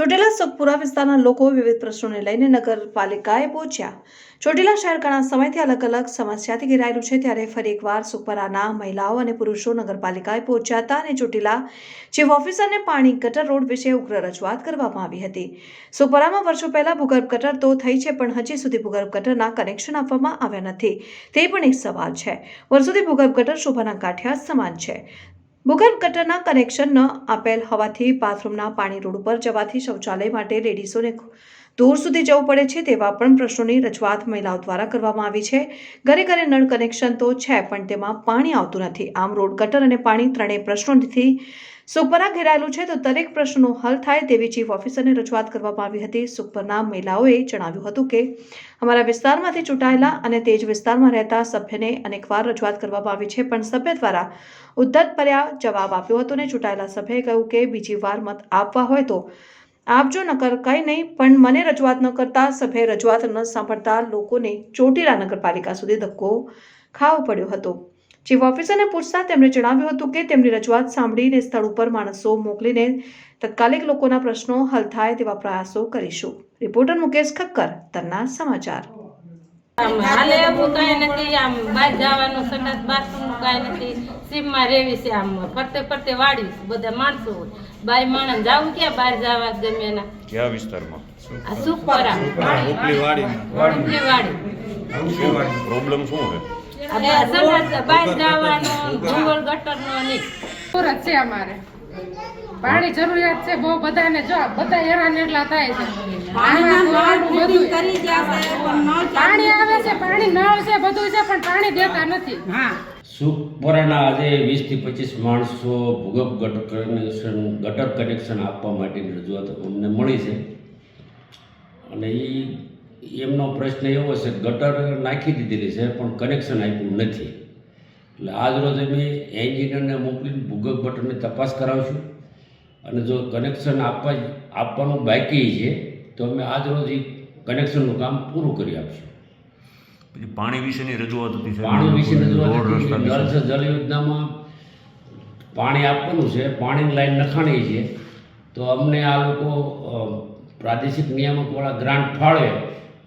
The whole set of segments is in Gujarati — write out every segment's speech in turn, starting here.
ચોટીલા સુખપુરા વિસ્તારના લોકો વિવિધ પ્રશ્નોને લઈને નગરપાલિકાએ પહોંચ્યા. ચોટીલા શહેર ઘણા સમયથી અલગ અલગ સમસ્યાથી ઘેરાયેલું છે, ત્યારે ફરી એકવાર સુખપરાના મહિલાઓ અને પુરુષો નગરપાલિકાએ પહોંચ્યા હતા અને ચોટીલા ચીફ ઓફિસરને પાણી ગટર રોડ વિશે ઉગ્ર રજૂઆત કરવામાં આવી હતી. સુખપરામાં વર્ષો પહેલા ભૂગર્ભ ગટર તો થઈ છે, પણ હજી સુધી ભૂગર્ભ ગટરના કનેક્શન આપવામાં આવ્યા નથી. તે પણ એક સવાલ છે. વર્ષોથી ભૂગર્ભ ગટર શોભાના કાંઠિયા સમાન છે. ભૂગર્ભ ગટરના કનેક્શન ન આપેલ હોવાથી બાથરૂમના પાણી રોડ ઉપર જવાથી શૌચાલય માટે લેડીઝોને દૂર સુધી જવું પડે છે તેવા પણ પ્રશ્નોની રજૂઆત મહિલાઓ દ્વારા કરવામાં આવી છે. ઘરે ઘરે નળ કનેક્શન તો છે, પણ તેમાં પાણી આવતું નથી. આમ રોડ ગટર અને પાણી ત્રણેય પ્રશ્નોથી સુપરા ઘેરાયેલું છે તો દરેક પ્રશ્નનો હલ થાય તેવી ચીફ ઓફિસરને રજૂઆત કરવામાં આવી હતી. સુખપરના મહિલાઓએ જણાવ્યું હતું કે, અમારા વિસ્તારમાંથી ચૂંટાયેલા અને તે જ વિસ્તારમાં રહેતા સભ્યને અનેકવાર રજૂઆત કરવામાં આવી છે, પણ સભ્ય દ્વારા ઉદ્ધત પર્યા જવાબ આપ્યો હતો અને ચૂંટાયેલા સભ્યએ કહ્યું કે, બીજી વાર મત આપવા હોય તો આપજો, નકર કંઈ નહીં, પણ મને રજૂઆત ન કરતા સભ્યએ રજૂઆત ન સાંભળતા લોકોને ચોટીલા નગરપાલિકા સુધી ધક્કો ખાવો પડ્યો હતો. ચીફ ઓફિસરને પૂછતા તેમણે જણાવ્યું હતું કે તેમની રજૂઆત સાંભળીને સ્થળ ઉપર માણસો મોકલીને તત્કાલિક લોકોના પ્રશ્નો હલ થાય તેવા પ્રયાસો કરીશું. રિપોર્ટર મુકેશ ખક્કર તરના સમાચાર. હાલે એવું કાંઈ નથી આમ બહાર જવાનું સંડાસ બાથરૂમ કાંઈ નથી. સીમમાં રહેવી છે આમ ફરતે ફરતે વાડી બધા માણસો હોય. બાઈ માણસ જાવું ક્યાં બહાર જવા ગમે એના? કયા વિસ્તારમાં? આ સુખપરા. ઉપલી ઉપલી વાડી. પ્રોબ્લેમ શું છે? બહાર જવાનું ભૂગોળ ગટરનો નહીં જરૂરત છે અમારે. પાણી જરૂરિયાત છે બહુ બધાને. જો બધા હેરાન એટલા થાય છે. પાણી આવે છે પાણી નળ છે બધું છે પણ પાણી દેતા નથી. સુખપરાના આજે વીસથી પચીસ માણસો ભૂગર્ભ ગટર કનેક્શન ગટર કનેક્શન આપવા માટેની રજૂઆત અમને મળી છે. અને એ એમનો પ્રશ્ન એવો છે કે ગટર નાખી દીધેલી છે પણ કનેક્શન આપ્યું નથી. એટલે આજ રોજ અમે એન્જિનિયરને મોકલીને ભૂગર્ભ ગટરની તપાસ કરાવશું. અને જો કનેક્શન આપવા આપવાનું બાકી છે તો અમે આજ રોજ એ કનેક્શનનું કામ પૂરું કરી આપશું. પછી પાણી વિશેની રજૂઆત હતી પાણી વિશે રજૂઆત જળ જલ યોજનામાં પાણી આપવાનું છે પાણીની લાઈન નખાણી છે. તો અમને આ લોકો પ્રાદેશિક નિયામકવાળા ગ્રાન્ટ ફાળવે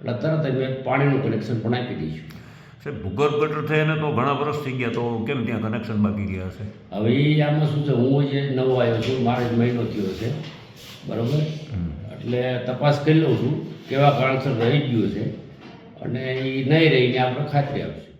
એટલે તરત અમે પાણીનું કનેક્શન પણ આપી દઈશું. સાહેબ ભૂગર્ભ ગટર થઈને તો ઘણા વર્ષ થઈ ગયા તો કેમ ત્યાં કનેક્શન બાકી ગયા હશે? હવે એ આમાં શું છે હું જે નવો આવ્યો છું મારે જ મહિનો થયો છે બરાબર? એટલે તપાસ કરી લઉં છું કેવા કારણસર રહી ગયું છે અને એ નહીં રહીને આપણે ખાતરી આપશું.